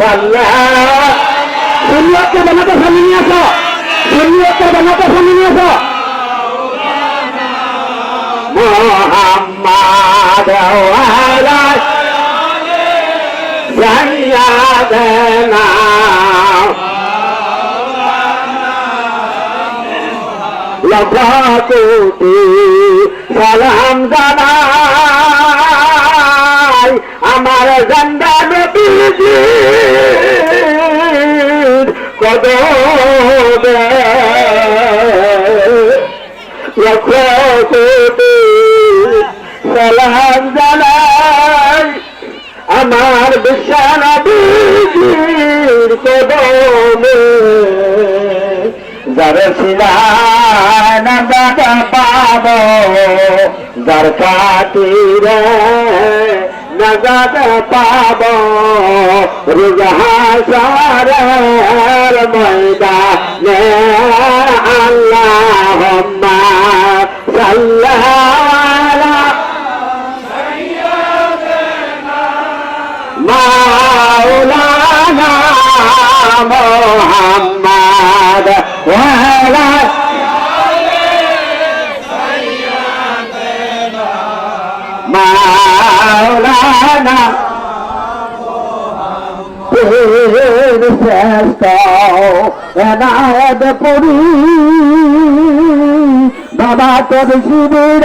সাল্লাহ শরীয়তকে বানাতে সামনে নিয়ে আসো। শরীয়তকে বানাতে সামনে নিয়ে আসো। মোহাম্মদ সালাম গঙ্গা নদীজি কদমে লক্ষ কোটি সালাম জানাই আমার বিশাল বীর কদমে। যার পাব, যার কাটিরে নজর পাব রুজহাসার ময়দানে আল্লাহুম্মা সাল্লাল্লাহু আলা সাইয়্যিদিনা মাওলানা মাওলানা। পীর শ্রেষ্ঠ এনায়েত পুরী। বাবা তোর শিবির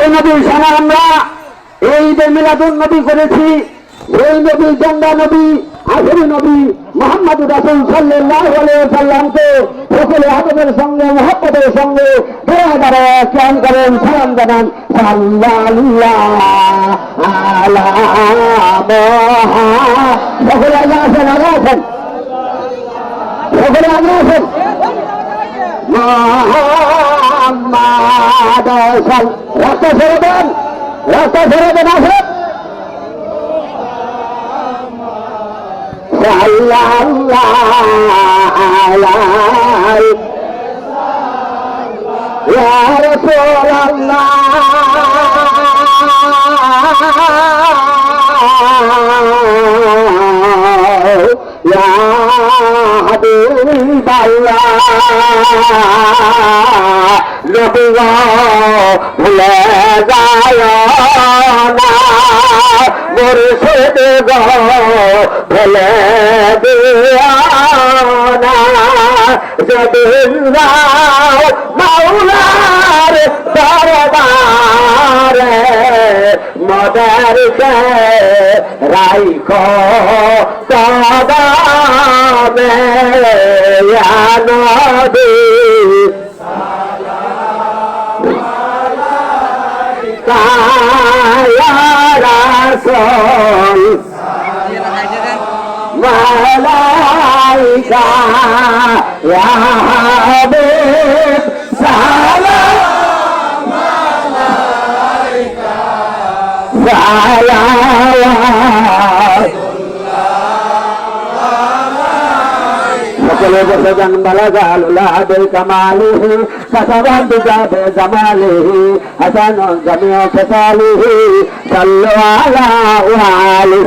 যে নবীর সারা আমরা। এই যে মিলাদুল নবী করেছি। সেই নবী গঙ্গা নবী, আখেরি নবী মোহাম্মদ রাসুল সাল্লাহ সাল্লামকে সকলে আদমের সঙ্গে, মহব্বতের সঙ্গে ধরে ধরে চান করেন, সালাম জানান। সকলে আগে আছেন আগে আছেন সকলে আগে আছেন রাস্তা ছেড়ে দেন রাস্তা ছেড়ে দেন আসেন sallallahu alaihi ভুলে যায় মুর্শিদ গো ভুলে না যেদিন যাও মাওলার দরবারে মদারকে রাইখো নবী কায়া রাসূল মালাইকা జన్మలగాలు లాభే కమాలి ససవాంతి జాబే జమాలి హసను జమియో ఫసాలి సల్లు అలా వాలి